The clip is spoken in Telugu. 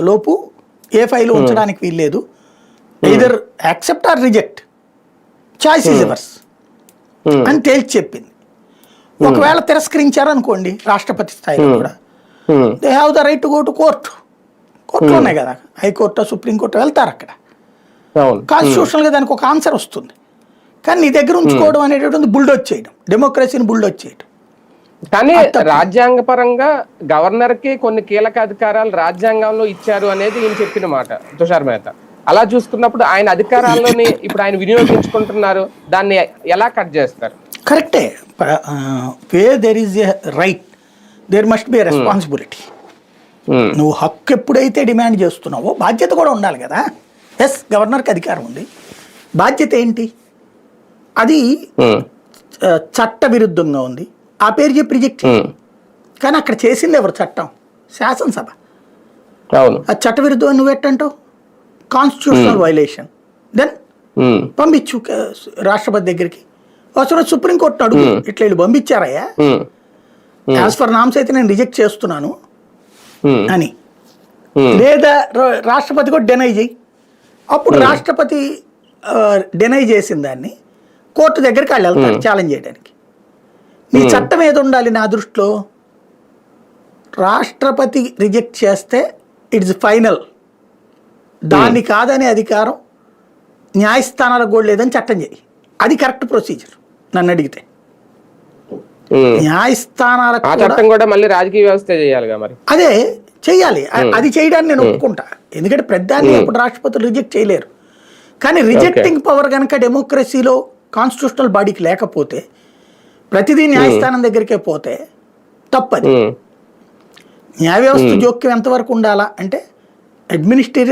లోపు ఏ ఫైల్ ఉంచడానికి వీల్లేదు. Either accept or reject choice is yours అని తేల్చి చెప్పింది. ఒకవేళ తిరస్కరించారనుకోండి రాష్ట్రపతి స్థాయిలో కూడా. ఉమ్, they have the right to go to court కోర్టులో ఉన్నాయి కదా. హైకోర్టు సుప్రీంకోర్టు వెళ్తారు అక్కడ. కాన్స్టిట్యూషనల్గా దానికి ఒక ఆన్సర్ వస్తుంది. కానీ నీ దగ్గర ఉంచుకోవడం అనేటటువంటి బుల్డోజ్ చేయడం. డెమోక్రసీని బుల్డోజ్ చేయడం. కానీ రాజ్యాంగపరంగా గవర్నర్కి కొన్ని కీలక అధికారాలు రాజ్యాంగంలో ఇచ్చారు అనేది ఈయన చెప్పిన మాట తుషార్ మేహతా. అలా చూసుకున్నప్పుడు ఆయన అధికారాల్లోని ఇప్పుడు ఆయన వినియోగించుకుంటున్నారు దాన్ని ఎలా కట్ చేస్తారు? కరెక్టే. Where there is a right there must be responsibility నువ్వు హక్కు ఎప్పుడైతే డిమాండ్ చేస్తున్నావో బాధ్యత కూడా ఉండాలి కదా. ఎస్ గవర్నర్కి అధికారం ఉంది. బాధ్యత ఏంటి? అది ఆ, చట్ట విరుద్ధంగా ఉంది. ఆ పేరు చెప్పి రిజెక్ట్ కానీ అక్కడ చేసింది ఎవరు? చట్టం. శాసనసభ. అవును. ఆ చట్ట విరుద్ధం నువ్వు ఎట్టంటావు? కాన్స్టిట్యూషనల్ వైలేషన్ దెన్ పంపించు రాష్ట్రపతి దగ్గరికి. అవసరం సుప్రీంకోర్టు అడుగు. ఇట్లా వీళ్ళు పంపించారయ్యా? యాజ్ ఫర్ నామ్స్ అయితే నేను రిజెక్ట్ చేస్తున్నాను అని. లేదా రాష్ట్రపతి కూడా డెనై చేయి. అప్పుడు రాష్ట్రపతి డెనై చేసిన దాన్ని కోర్టు దగ్గరికి వాళ్ళు వెళ్తారు ఛాలెంజ్ చేయడానికి. నీ చట్టం ఏది ఉండాలి నా దృష్టిలో? రాష్ట్రపతి రిజెక్ట్ చేస్తే ఇట్స్ ఫైనల్. దాన్ని కాదనే అధికారం న్యాయస్థానాలకు కూడా లేదని చట్టం చేయి అది కరెక్ట్ ప్రొసీజర్ నన్ను అడిగితే. న్యాయస్థానాలకు చట్టం కూడా మళ్ళీ రాజకీయ వ్యవస్థ చేయాలిగా మరి. అదే చెయ్యాలి. అది చేయడానికి నేను ఒప్పుకుంటా. ఎందుకంటే ప్రధాన్ని అప్పుడు రాష్ట్రపతులు రిజెక్ట్ చేయలేరు. కానీ రిజెక్టింగ్ పవర్ కనుక డెమోక్రసీలో కాన్స్టిట్యూషనల్ బాడీకి లేకపోతే ప్రతిదీ న్యాయస్థానం దగ్గరికే పోతే తప్పది. న్యాయ వ్యవస్థ జోక్యం ఎంతవరకు ఉండాలా అంటే అడ్మినిస్ట్రేటివ్